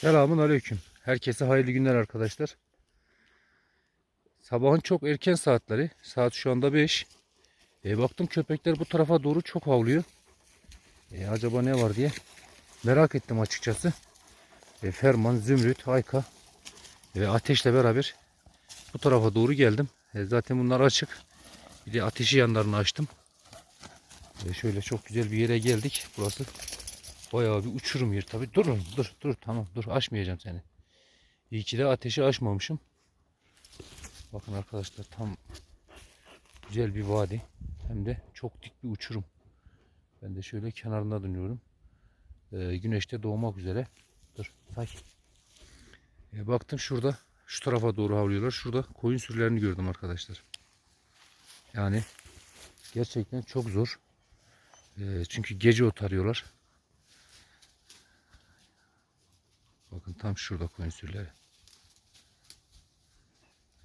Selamun aleyküm. Herkese hayırlı günler arkadaşlar. Sabahın çok erken saatleri. Saat şu anda 5. E, baktım köpekler bu tarafa doğru çok havlıyor. E, acaba ne var diye merak ettim açıkçası. E, Ferman, Zümrüt, Ayka ve Ateş'le beraber bu tarafa doğru geldim. E, zaten bunlar açık. Bir de ateşi yanlarını açtım. E, şöyle çok güzel bir yere geldik. Burası Bayağı bir uçurum yer tabi. Dur oğlum, dur dur tamam dur açmayacağım seni. İyi ki de ateşi açmamışım. Bakın arkadaşlar tam güzel bir vadi. Hem de çok dik bir uçurum. Ben de şöyle kenarında dönüyorum. Ee, güneşte doğmak üzere. Dur sakin. Ee, baktım şurada şu tarafa doğru havlıyorlar. Şurada koyun sürülerini gördüm arkadaşlar. Yani gerçekten çok zor. Ee, çünkü gece otarıyorlar. Bakın tam şurada koyun sürüleri.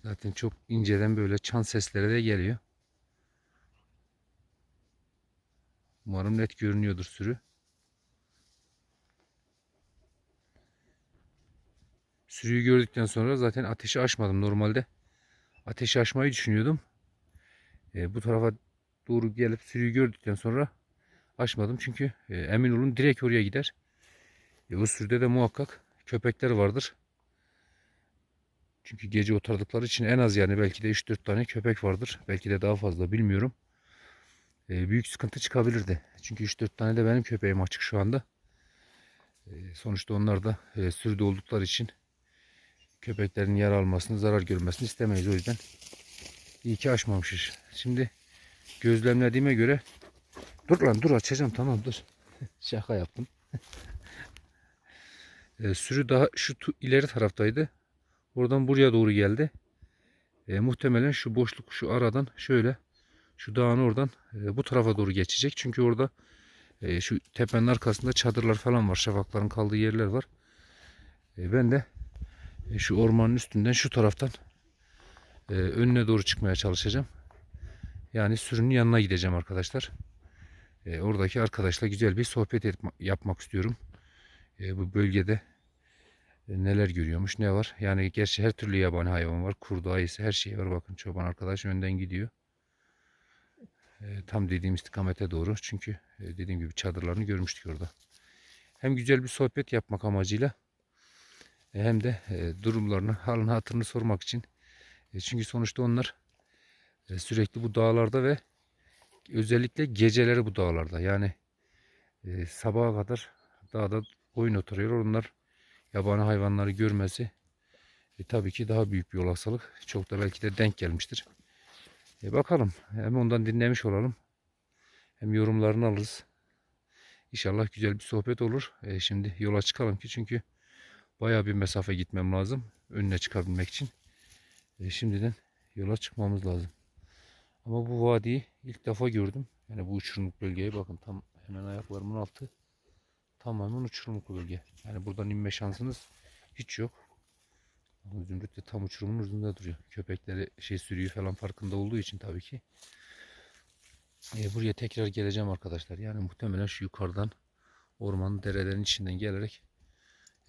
Zaten çok inceden böyle çan sesleri de geliyor. Umarım net görünüyordur sürü. Sürüyü gördükten sonra zaten ateşi açmadım. Normalde ateşi açmayı düşünüyordum. E, bu tarafa doğru gelip sürüyü gördükten sonra açmadım. Çünkü e, emin olun direkt oraya gider. E, o sürüde de muhakkak köpekler vardır. Çünkü gece otardıkları için en az yani belki de 3-4 tane köpek vardır. Belki de daha fazla bilmiyorum. Ee, büyük sıkıntı çıkabilirdi. Çünkü 3-4 tane de benim köpeğim açık şu anda. Ee, sonuçta onlar da e, sürüde oldukları için köpeklerin yer almasını, zarar görmesini istemeyiz. O yüzden iyi ki açmamışız. Şimdi gözlemlediğime göre dur lan dur açacağım tamam dur. Şaka yaptım. E, sürü daha şu ileri taraftaydı. Oradan buraya doğru geldi. E, muhtemelen şu boşluk şu aradan şöyle şu dağın oradan e, bu tarafa doğru geçecek. Çünkü orada e, şu tepenin arkasında çadırlar falan var. Şafakların kaldığı yerler var. E, ben de e, şu ormanın üstünden şu taraftan e, önüne doğru çıkmaya çalışacağım. Yani sürünün yanına gideceğim arkadaşlar. E, oradaki arkadaşla güzel bir sohbet yapmak istiyorum e, bu bölgede e, neler görüyormuş ne var. Yani gerçi her türlü yabani hayvan var. Kurdu, ayısı her şey var. Bakın çoban arkadaş önden gidiyor. E, tam dediğim istikamete doğru. Çünkü e, dediğim gibi çadırlarını görmüştük orada. Hem güzel bir sohbet yapmak amacıyla e, hem de e, durumlarını, halini hatırını sormak için. E, çünkü sonuçta onlar e, sürekli bu dağlarda ve özellikle geceleri bu dağlarda. Yani e, sabaha kadar dağda oyun oturuyor. Onlar yabani hayvanları görmesi e, tabii ki daha büyük bir olasılık. Çok da belki de denk gelmiştir. E, bakalım hem ondan dinlemiş olalım hem yorumlarını alırız. İnşallah güzel bir sohbet olur. E, şimdi yola çıkalım ki çünkü bayağı bir mesafe gitmem lazım önüne çıkabilmek için. E, şimdiden yola çıkmamız lazım. Ama bu vadiyi ilk defa gördüm. Yani bu uçurumluk bölgeye bakın tam hemen ayaklarımın altı tamamen uçurumluk bölge. Yani buradan inme şansınız hiç yok. Zümrüt de tam uçurumun ucunda duruyor. Köpekleri şey sürüyor falan farkında olduğu için tabii ki. E, buraya tekrar geleceğim arkadaşlar. Yani muhtemelen şu yukarıdan ormanın derelerin içinden gelerek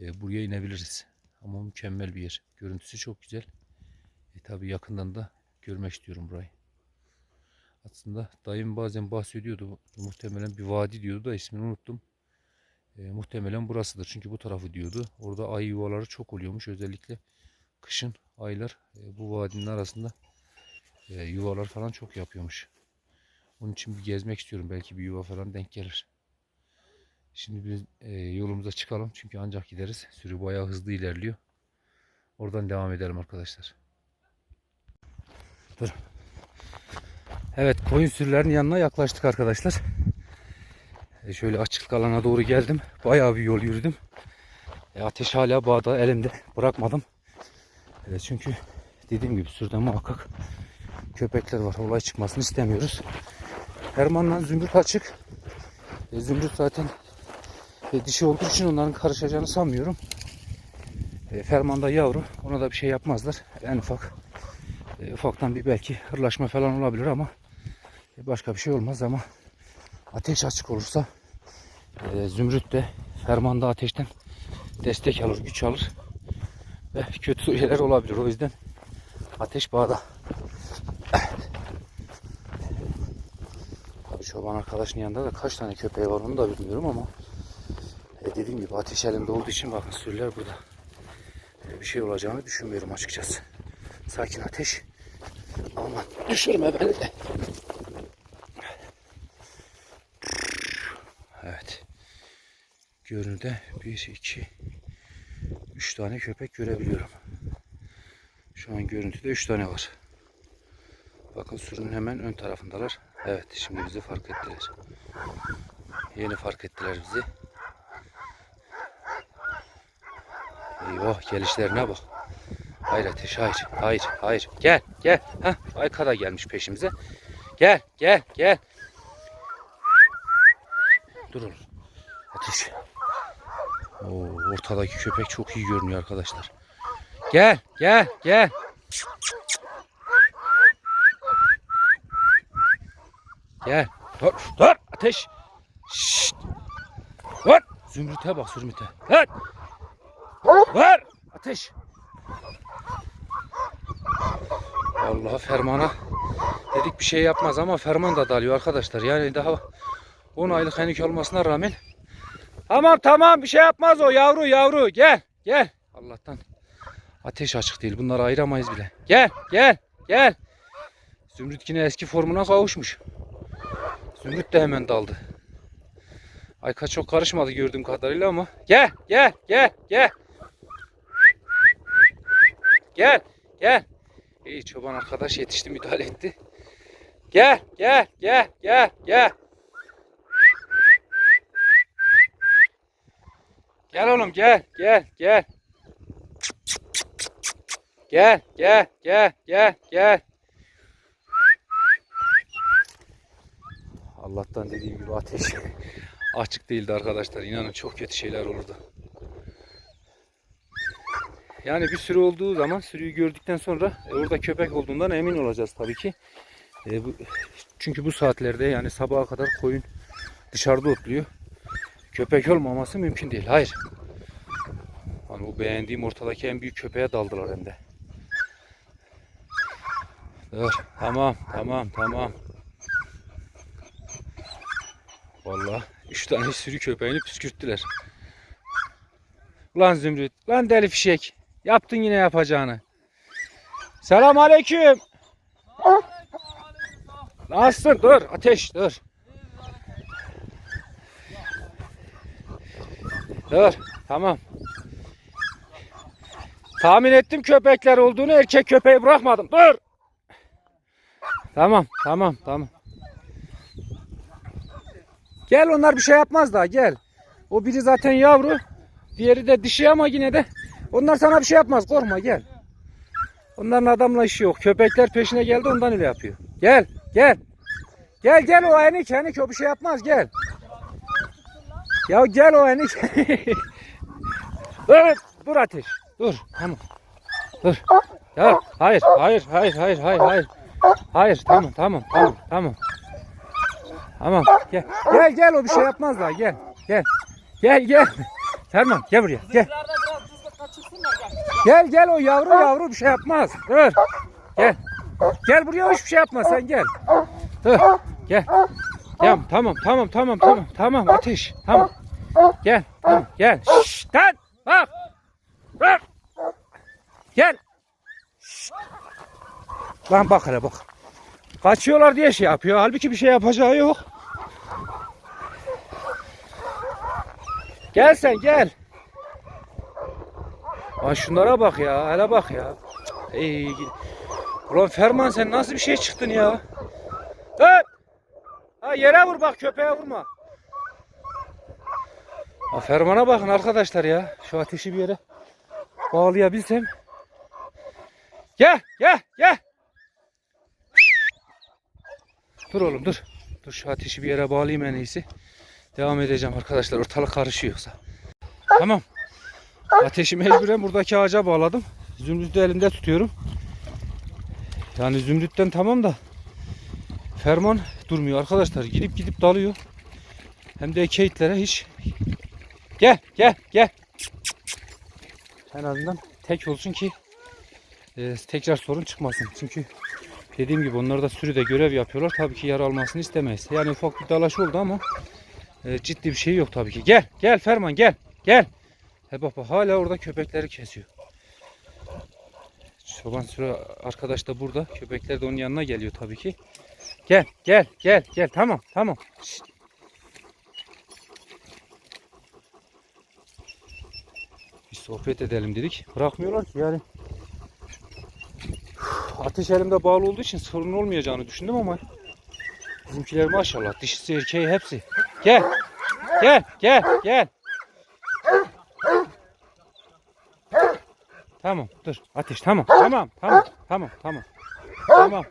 e, buraya inebiliriz. Ama mükemmel bir yer. Görüntüsü çok güzel. E, tabii yakından da görmek istiyorum burayı. Aslında dayım bazen bahsediyordu. Muhtemelen bir vadi diyordu da ismini unuttum. E, muhtemelen burasıdır. Çünkü bu tarafı diyordu. Orada ay yuvaları çok oluyormuş. Özellikle kışın aylar e, bu vadinin arasında e, yuvalar falan çok yapıyormuş. Onun için bir gezmek istiyorum. Belki bir yuva falan denk gelir. Şimdi biz e, yolumuza çıkalım. Çünkü ancak gideriz. Sürü bayağı hızlı ilerliyor. Oradan devam edelim arkadaşlar. Dur. Evet koyun sürülerinin yanına yaklaştık arkadaşlar. E, şöyle açık alana doğru geldim. Bayağı bir yol yürüdüm. E, ateş hala bağda elimde. Bırakmadım. E, çünkü dediğim gibi sürüde muhakkak köpekler var. Olay çıkmasını istemiyoruz. Herman'la Zümrüt açık. E, Zümrüt zaten e, dişi olduğu için onların karışacağını sanmıyorum. E, Ferman da yavru. Ona da bir şey yapmazlar. En ufak e, ufaktan bir belki hırlaşma falan olabilir ama e, başka bir şey olmaz ama ateş açık olursa e, Zümrüt de Ferman da ateşten destek alır, güç alır ve kötü şeyler olabilir. O yüzden ateş bağda. Tabii çoban arkadaşın yanında da kaç tane köpeği var onu da bilmiyorum ama e, dediğim gibi ateş elinde olduğu için bakın sürüler burada. E, bir şey olacağını düşünmüyorum açıkçası. Sakin ateş. Aman düşürme beni de. Evet. Görünürde 1, 2, 3 tane köpek görebiliyorum. Şu an görüntüde 3 tane var. Bakın sürünün hemen ön tarafındalar. Evet şimdi bizi fark ettiler. Yeni fark ettiler bizi. Eyvah gelişlerine bak. Hayır ateş hayır hayır hayır. Gel gel. Heh, Ayka da gelmiş peşimize. Gel gel gel. Dur oğlum. Ateş. Oo, ortadaki köpek çok iyi görünüyor arkadaşlar. Gel gel gel. Gel. Dur dur ateş. Şşt. Dur. Zümrüte bak zümrüte. Dur. Dur. Ateş. Allah fermana dedik bir şey yapmaz ama ferman da dalıyor arkadaşlar. Yani daha 10 aylık henük olmasına rağmen Tamam tamam bir şey yapmaz o yavru yavru gel gel. Allah'tan ateş açık değil bunları ayıramayız bile. Gel gel gel. Zümrüt yine eski formuna kavuşmuş. Zümrüt de hemen daldı. Ayka çok karışmadı gördüğüm kadarıyla ama. Gel gel gel gel. Gel gel. İyi çoban arkadaş yetişti müdahale etti. Gel gel gel gel gel. Gel oğlum gel gel gel. Gel gel gel gel gel. Allah'tan dediğim gibi ateş açık değildi arkadaşlar. İnanın çok kötü şeyler olurdu. Yani bir sürü olduğu zaman sürüyü gördükten sonra e, orada köpek olduğundan emin olacağız tabii ki. E, bu, çünkü bu saatlerde yani sabaha kadar koyun dışarıda otluyor. Köpek olmaması mümkün değil. Hayır. Hani bu beğendiğim ortadaki en büyük köpeğe daldılar hem de. Dur. Tamam, tamam, tamam. Vallahi üç tane sürü köpeğini püskürttüler. Lan Zümrüt, lan deli fişek. Yaptın yine yapacağını. Selam aleyküm. Nasılsın? Dur, ateş, dur. Dur, tamam. Tahmin ettim köpekler olduğunu, erkek köpeği bırakmadım. Dur. Tamam, tamam, tamam. Gel onlar bir şey yapmaz daha gel. O biri zaten yavru. Diğeri de dişi ama yine de onlar sana bir şey yapmaz. Korkma gel. Onların adamla işi yok. Köpekler peşine geldi ondan öyle yapıyor. Gel gel. Gel gel o enik enik o bir şey yapmaz gel. Ya gel o enik. dur dur ateş. Dur tamam. Dur. Ya hayır hayır hayır hayır hayır hayır. Hayır tamam tamam tamam tamam. Tamam gel. Gel gel o bir şey yapmaz daha gel. Gel. Gel gel. Tamam gel buraya gel. Gel. Gel o yavru yavru bir şey yapmaz. Dur. Gel. Gel buraya hiçbir şey yapma sen gel. Dur. Gel. Gel tamam tamam tamam tamam tamam ateş. Tamam. Gel. Gel. Şşt lan. Bak. Bak. Gel. Şşt. Lan bak hele bak. Kaçıyorlar diye şey yapıyor. Halbuki bir şey yapacağı yok. Gel sen gel. Ay şunlara bak ya. Hele bak ya. Ey, ulan Ferman sen nasıl bir şey çıktın ya? Dur. Ha yere vur bak köpeğe vurma. Ferman'a bakın arkadaşlar ya. Şu ateşi bir yere bağlayabilsem. Gel gel gel. Dur oğlum dur. Dur şu ateşi bir yere bağlayayım en iyisi. Devam edeceğim arkadaşlar. Ortalık karışıyorsa. Tamam. Ateşi mecburen buradaki ağaca bağladım. Zümrüt'ü elimde tutuyorum. Yani zümrütten tamam da ferman durmuyor arkadaşlar. Gidip gidip dalıyor. Hem de keytlere hiç. Gel gel gel. En azından tek olsun ki e, tekrar sorun çıkmasın. Çünkü dediğim gibi onlar da sürüde görev yapıyorlar. Tabii ki yara almasını istemeyiz. Yani ufak bir dalaş oldu ama e, ciddi bir şey yok tabii ki. Gel, gel Ferman gel, gel. He baba hala orada köpekleri kesiyor. Çoban sürü arkadaş da burada. Köpekler de onun yanına geliyor tabii ki. Gel, gel, gel, gel. Tamam, tamam. Şşt. Sohbet edelim dedik. Bırakmıyorlar ki yani. Ateş elimde bağlı olduğu için sorun olmayacağını düşündüm ama bizimkiler maşallah dişisi erkeği hepsi. Gel. Gel, gel, gel. Tamam, dur. Ateş, tamam, tamam, tamam, tamam, tamam. Tamam.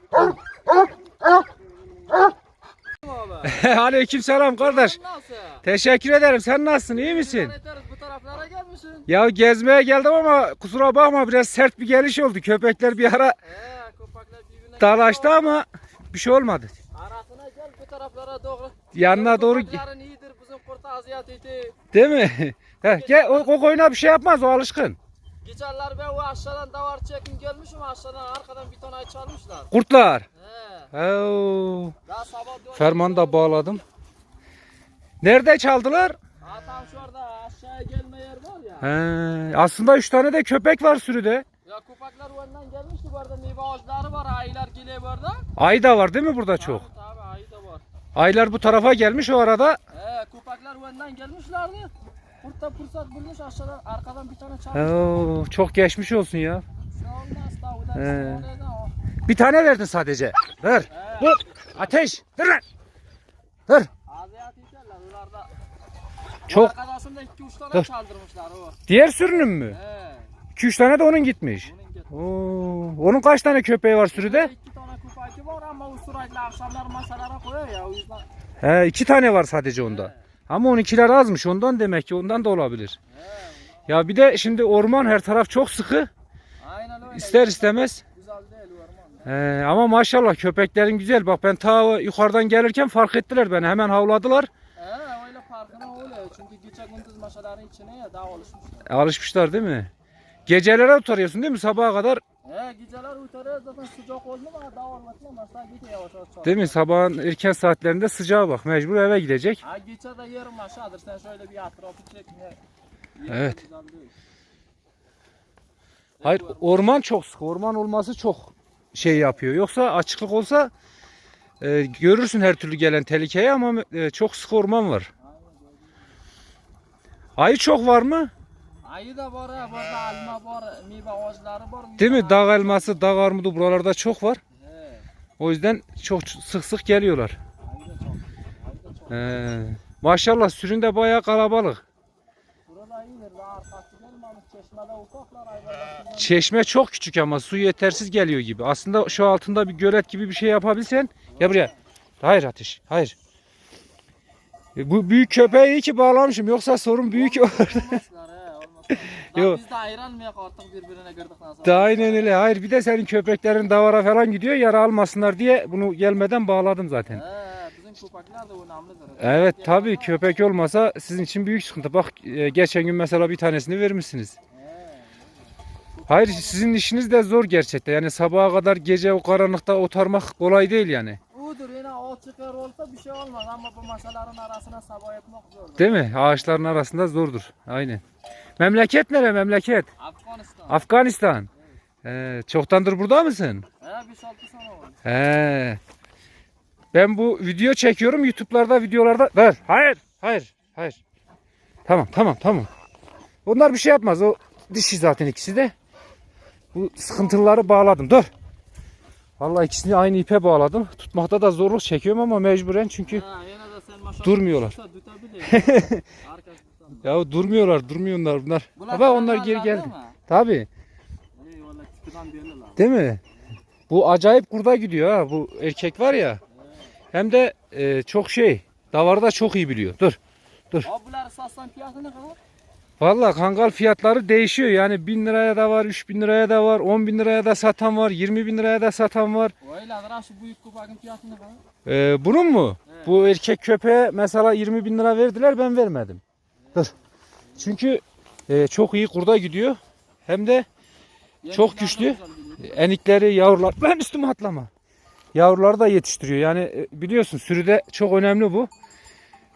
Aleyküm selam kardeş. Teşekkür ederim. Sen nasılsın? iyi misin? Taraflara gelmişsin. Ya gezmeye geldim ama kusura bakma biraz sert bir geliş oldu. Köpekler bir ara birbirine dalaştı ama bir şey olmadı. Arasına gel bu taraflara doğru. Yanına doğru Köpeklerin iyidir bizim kurta aziyet idi. değil mi? Heh, gel o, o koyuna bir şey yapmaz o alışkın. Geçenler ben o aşağıdan davar çekin gelmişim aşağıdan arkadan bir tane çalmışlar. Kurtlar. He. Fermanı da bağladım. Nerede çaldılar? Ha tam şurada aşağıya gelme yer var ya. He, aslında üç tane de köpek var sürüde. Ya köpekler önden gelmişti bu arada meyve ağaçları var ayılar geliyor burada. Ay da var değil mi burada çok? Tabii tabii ayı da var. Aylar bu tarafa gelmiş o arada. He köpekler önden gelmişlerdi. Burada fırsat bulmuş aşağıdan arkadan bir tane çalmış. Oo, çok geçmiş olsun ya. Şey olmaz da o da He. öyle de o. Bir tane verdin sadece. Ver. He. Dur. Ateş. Dur lan. Dur. Çok. Arkadaşında 2-3 tane Dur. çaldırmışlar o. Diğer sürünün mü? He. 2-3 tane de onun gitmiş. Getir. Oo, onun kaç tane köpeği var sürüde? İki tane köpeği var ama o sürekli akşamlar masalara koyuyor ya o yüzden. He, iki tane var sadece onda. Ama 12'ler azmış ondan demek ki ondan da olabilir. He. Ya bir de şimdi orman her taraf çok sıkı. Aynen öyle. İster istemez. Güzel değil orman. He, ama maşallah köpeklerin güzel. Bak ben ta yukarıdan gelirken fark ettiler beni. Hemen havladılar. He öyle farkına öyle. Çünkü masaların içine ya daha alışmışlar. Alışmışlar değil mi? Gecelere oturuyorsun değil mi sabaha kadar? He geceler utarıyor zaten sıcak oldu mu daha olmasın ama mesela gidiyor yavaş yavaş. Değil mi? Sabahın erken saatlerinde sıcağa bak. Mecbur eve gidecek. Ha geçe de yarım aşağıdır sen şöyle bir etrafı çek. Evet. Hayır orman çok sık. Orman olması çok şey yapıyor. Yoksa açıklık olsa e, görürsün her türlü gelen tehlikeyi ama e, çok sık orman var. Ayı çok var mı? Ayı da var ha, burada alma var, meyve ağaçları var. Değil mi? Dağ elması, dağ armudu buralarda çok var. He, O yüzden çok sık sık geliyorlar. ayı da çok. Ayı da çok. Ee, maşallah süründe bayağı kalabalık. Burada iyidir, arkası gelmemiş. Çeşmede ufaklar ayılardan. Çeşme çok küçük ama su yetersiz geliyor gibi. Aslında şu altında bir gölet gibi bir şey yapabilsen. Ya buraya. Hayır ateş. Hayır. E, Bu büyük köpeği iyi ki bağlamışım. Yoksa sorun büyük. Olmazlar he, olmazlar. Yo. Biz de ayıranmayak artık birbirine girdikten sonra. Da aynen öyle. Hayır bir de senin köpeklerin davara falan gidiyor. Yara almasınlar diye bunu gelmeden bağladım zaten. He, bizim köpekler de önemlidir. Evet tabii köpek olmasa sizin için büyük sıkıntı. Bak e, geçen gün mesela bir tanesini vermişsiniz. Hayır sizin işiniz de zor gerçekten. Yani sabaha kadar gece o karanlıkta otarmak kolay değil yani. Udur yine o çıkar olsa bir şey olmaz ama bu masaların arasına sabah etmek zor. Değil mi? Ağaçların arasında zordur. Aynen. Memleket nere memleket? Afganistan. Afganistan. Ee, çoktandır burada mısın? He, bir altı sene oldu. He. Ben bu video çekiyorum YouTube'larda videolarda. Ver. Hayır. Hayır. Hayır. Tamam tamam tamam. Onlar bir şey yapmaz. O dişi zaten ikisi de. Bu sıkıntıları bağladım. Dur. Vallahi ikisini aynı ipe bağladım. Tutmakta da zorluk çekiyorum ama mecburen çünkü Ha, Durmuyorlar. ya durmuyorlar, durmuyorlar bunlar. Bunlar Baba onlar geri geldi. valla lan. Değil mi? Bu acayip kurda gidiyor ha. Bu erkek var ya. Hem de e, çok şey. Davarda çok iyi biliyor. Dur. Abi bunlar satsan fiyatı ne kadar? Vallahi kangal fiyatları değişiyor. Yani 1000 liraya da var, 3000 liraya da var, 10 bin liraya da satan var, 20 bin liraya da satan var. Öyle şu büyük kupakın fiyatı ne kadar? E, bunun mu? Evet. Bu erkek köpeğe mesela 20 bin lira verdiler ben vermedim. Dur. Çünkü e, çok iyi kurda gidiyor. hem de Çok Yengeçler de güçlü. enikleri, yavrular. Ben üstüme atlama. Yavruları da yetiştiriyor. Yani e, biliyorsun sürüde çok önemli bu.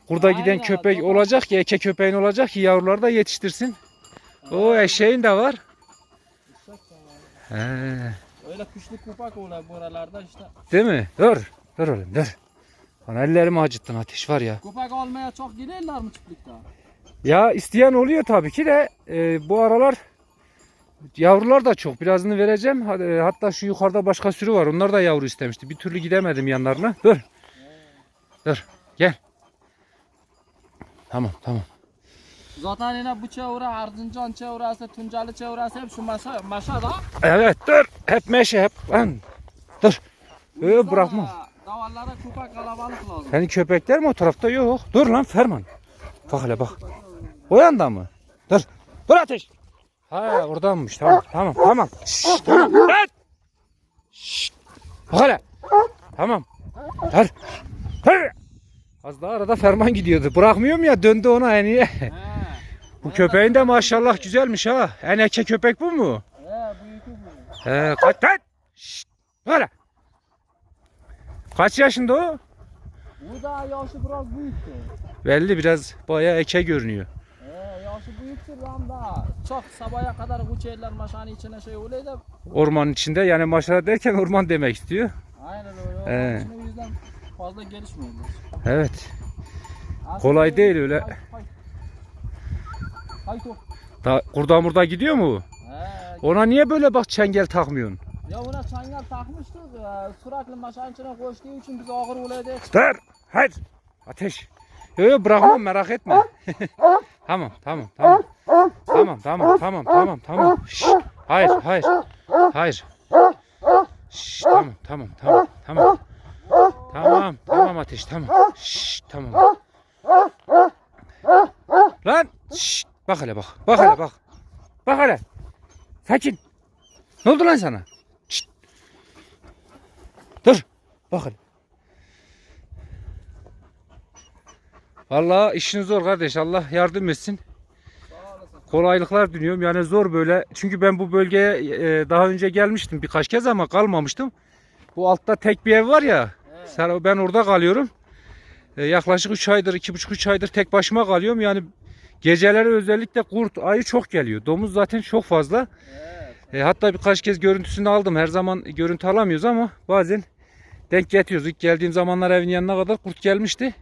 Burada giden Aynen, köpek çok- olacak ki eke köpeğin olacak ki yavruları da yetiştirsin. O eşeğin de var. He, Öyle kuşlu kupak oluyor buralarda işte. değil mi? Dur. Dur oğlum dur. Bana ellerimi acıttın ateş var ya. Kupak olmaya çok gidiyorlar mı çiftlikte? Ya isteyen oluyor tabii ki de e, bu aralar yavrular da çok. Birazını vereceğim. E, Hatta şu yukarıda başka sürü var. Onlar da yavru istemişti. Bir türlü gidemedim yanlarına. Dur. Dur. Gel. Tamam tamam. Zaten yine bu çevre, Erzincan çevresi, Tunceli çevresi hep şu maşa, maşa da. Evet dur. Hep meşe hep. Lan. Dur. Ee, bırakmam. de Davarlara kupak kalabalık lazım. Senin köpekler mi o tarafta? Yok. Dur lan Ferman. Bak hele bak. O yanda mı? Dur. Dur ateş. Ha oradanmış. Tamam tamam tamam. Şşş, tamam. Lan. Şşş. Bak hele. Tamam. Dur. Dur. Az daha arada Ferman gidiyordu. Bırakmıyorum ya döndü ona iyi. He. Bu köpeğin de maşallah güzelmiş ha. En eke köpek bu mu? He, büyük bu. He kaç kaç. Şşş. Böyle. Kaç yaşında o? Bu da yaşı biraz büyüktü. Belli biraz bayağı eke görünüyor. He, yaşı büyüktür lan da. Çok sabaha kadar bu çeyler maşanın içine şey oluyor da. Ormanın içinde yani maşallah derken orman demek istiyor. Aynen öyle. İçin o yüzden fazla gelişmiyorlar. Evet. Aslında Kolay değil öyle. Hay, top. Da, kurda murda gidiyor mu? He, Ona niye böyle bak çengel takmıyorsun? Ya ona çangal takmıştık ya. Sürekli maşanın içine koştuğu için biz ağır oluyor diye. Dur. Hayır. Ateş. Yok yok bırakmam merak etme. tamam tamam tamam. Tamam tamam tamam tamam tamam. Şşş. Hayır hayır. Hayır. Şşş, tamam tamam tamam tamam. Tamam tamam ateş tamam. Şşş, tamam. Lan. Şşş, bak hele bak. Bak hele bak. Bak hele. Sakin. Ne oldu lan sana? Şşt. Dur. Bak hele. Vallahi işin zor kardeş. Allah yardım etsin. Kolaylıklar diliyorum. Yani zor böyle. Çünkü ben bu bölgeye e, daha önce gelmiştim birkaç kez ama kalmamıştım. Bu altta tek bir ev var ya. Ben orada kalıyorum. E, yaklaşık 3 aydır, 2,5-3 aydır tek başıma kalıyorum. Yani geceleri özellikle kurt, ayı çok geliyor. Domuz zaten çok fazla. E, hatta birkaç kez görüntüsünü aldım. Her zaman görüntü alamıyoruz ama bazen denk getiriyoruz. İlk geldiğim zamanlar evin yanına kadar kurt gelmişti.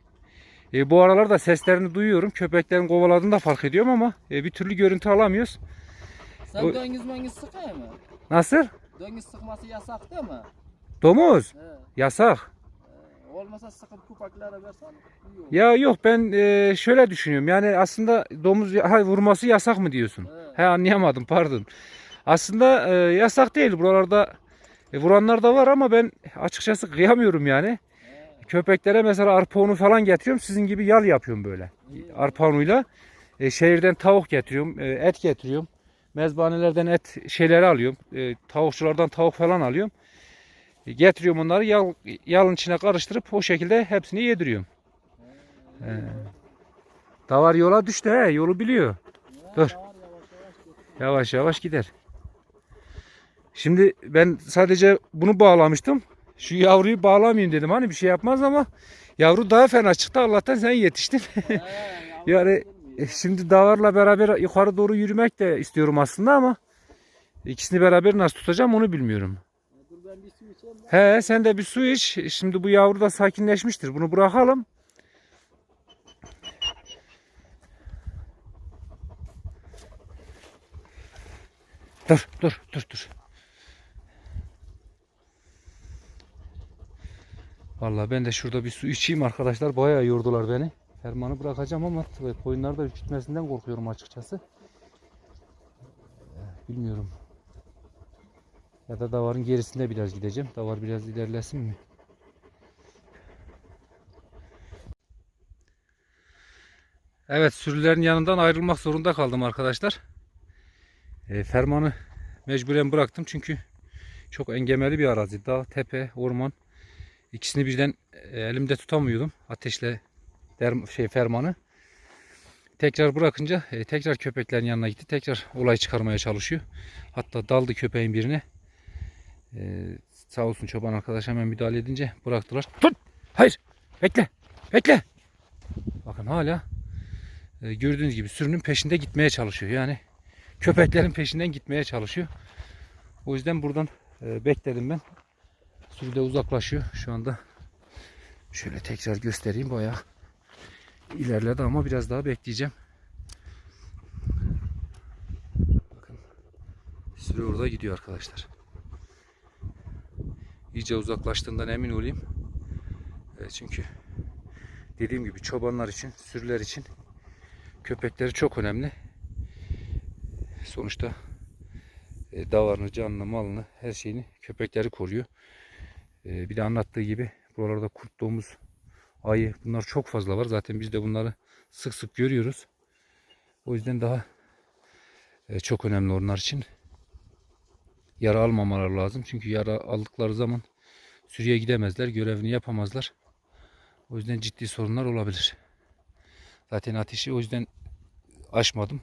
E, bu aralar da seslerini duyuyorum. Köpeklerin kovaladığını da fark ediyorum ama e, bir türlü görüntü alamıyoruz. Sen O- döngiz mengiz sıkıyor mu? Nasıl? Döngiz sıkması yasak değil mi? Domuz. He. Yasak. Olmasa sıkıp kupaklara versen iyi olur. Ya yok ben e, şöyle düşünüyorum. Yani aslında domuz ha, vurması yasak mı diyorsun? Evet. He anlayamadım pardon. Aslında e, yasak değil. Buralarda e, vuranlar da var ama ben açıkçası kıyamıyorum yani. He. Köpeklere mesela arpa falan getiriyorum. Sizin gibi yal yapıyorum böyle. İyi. Arpa unuyla. E, şehirden tavuk getiriyorum. e, et getiriyorum. Mezbanelerden et şeyleri alıyorum. E, tavukçulardan tavuk falan alıyorum. Getiriyorum onları yal, yalın içine karıştırıp o şekilde hepsini yediriyorum. E, davar yola düştü he. Yolu biliyor. Ya, Dur. yavaş yavaş yavaş. Yavaş gider. Şimdi ben sadece bunu bağlamıştım. Şu yavruyu bağlamayayım dedim. Hani bir şey yapmaz ama yavru daha fena çıktı. Allah'tan sen yetiştin. He, Yani? E, Şimdi davarla beraber yukarı doğru yürümek de istiyorum aslında ama ikisini beraber nasıl tutacağım onu bilmiyorum. Ben bir su içeyim. He sen de bir su iç. Şimdi bu yavru da sakinleşmiştir. Bunu bırakalım. Dur dur dur dur. Vallahi ben de şurada bir su içeyim arkadaşlar. Bayağı yordular beni. Fermanı bırakacağım ama koyunlar da ürkütmesinden korkuyorum açıkçası. Bilmiyorum. Ya da davarın gerisinde biraz gideceğim. Davar biraz ilerlesin mi? Evet sürülerin yanından ayrılmak zorunda kaldım arkadaşlar. E, fermanı mecburen bıraktım çünkü çok engemeli bir arazi. Dağ, tepe, orman. İkisini birden e, elimde tutamıyordum. Ateşle derm şey fermanı. Tekrar bırakınca e, tekrar köpeklerin yanına gitti. Tekrar olay çıkarmaya çalışıyor. Hatta daldı köpeğin birine. E, sağ olsun çoban arkadaş hemen müdahale edince bıraktılar. Tut! Hayır! Bekle! Bekle! Bakın hala e, gördüğünüz gibi sürünün peşinde gitmeye çalışıyor. Yani köpeklerin peşinden gitmeye çalışıyor. O yüzden buradan e, bekledim ben. Sürü de uzaklaşıyor şu anda. Şöyle tekrar göstereyim bayağı ilerledi ama biraz daha bekleyeceğim. Bakın sürü orada gidiyor arkadaşlar. İyice uzaklaştığından emin olayım. E, çünkü dediğim gibi çobanlar için, sürüler için köpekleri çok önemli. Sonuçta e, davarını, canını, malını, her şeyini köpekleri koruyor. E, bir de anlattığı gibi buralarda kurt, domuz, ayı bunlar çok fazla var. Zaten biz de bunları sık sık görüyoruz. O yüzden daha e, çok önemli onlar için. Yara almamaları lazım. Çünkü yara aldıkları zaman sürüye gidemezler, görevini yapamazlar. O yüzden ciddi sorunlar olabilir. Zaten ateşi o yüzden açmadım.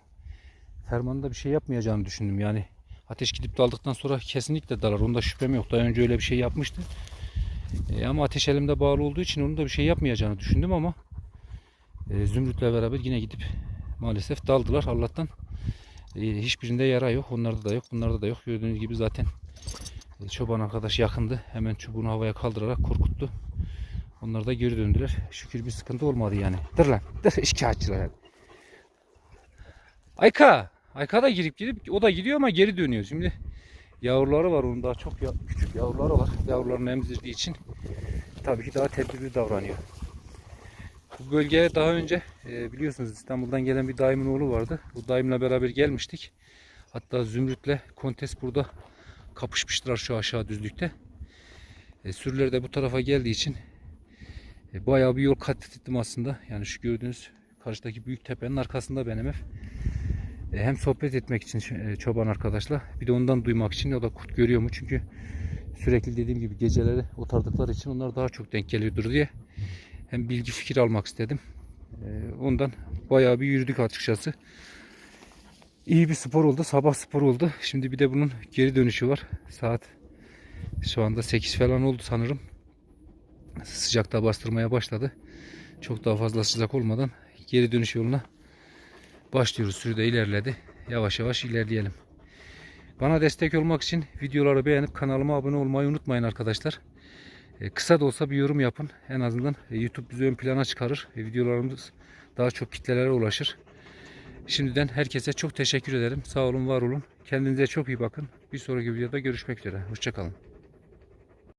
Fermanında bir şey yapmayacağını düşündüm. Yani ateş gidip daldıktan sonra kesinlikle dalar. Onda şüphem yok. Daha önce öyle bir şey yapmıştı. E, ama ateş elimde bağlı olduğu için onun da bir şey yapmayacağını düşündüm ama e, Zümrüt'le beraber yine gidip maalesef daldılar. Allah'tan hiçbirinde yara yok. Onlarda da yok. Bunlarda da yok. Gördüğünüz gibi zaten e, çoban arkadaş yakındı. Hemen çubuğunu havaya kaldırarak korkuttu. Onlar da geri döndüler. Şükür bir sıkıntı olmadı yani. Dur lan. Dur şikayetçiler. Ayka. Ayka da girip girip o da gidiyor ama geri dönüyor. Şimdi yavruları var onun daha çok küçük yavruları var. Yavrularını emzirdiği için tabii ki daha tedbirli davranıyor. Bu bölgeye daha önce e, biliyorsunuz İstanbul'dan gelen bir daimin oğlu vardı. Bu daimle beraber gelmiştik. Hatta Zümrüt'le Kontes burada kapışmıştılar şu aşağı düzlükte. E, sürüler de bu tarafa geldiği için e, bayağı bir yol kat ettim aslında. Yani şu gördüğünüz karşıdaki büyük tepenin arkasında benim ev. E, hem sohbet etmek için e, çoban arkadaşla bir de ondan duymak için o da kurt görüyor mu? Çünkü sürekli dediğim gibi geceleri otardıkları için onlar daha çok denk geliyordur diye hem bilgi fikir almak istedim. E, ondan bayağı bir yürüdük açıkçası. İyi bir spor oldu. Sabah spor oldu. Şimdi bir de bunun geri dönüşü var. Saat şu anda 8 falan oldu sanırım. Sıcak da bastırmaya başladı. Çok daha fazla sıcak olmadan geri dönüş yoluna başlıyoruz. Sürü de ilerledi. Yavaş yavaş ilerleyelim. Bana destek olmak için videoları beğenip kanalıma abone olmayı unutmayın arkadaşlar. E, kısa da olsa bir yorum yapın. En azından e, YouTube bizi ön plana çıkarır. Videolarımız daha çok kitlelere ulaşır. Şimdiden herkese çok teşekkür ederim. Sağ olun, var olun. Kendinize çok iyi bakın. Bir sonraki videoda görüşmek üzere. Hoşçakalın.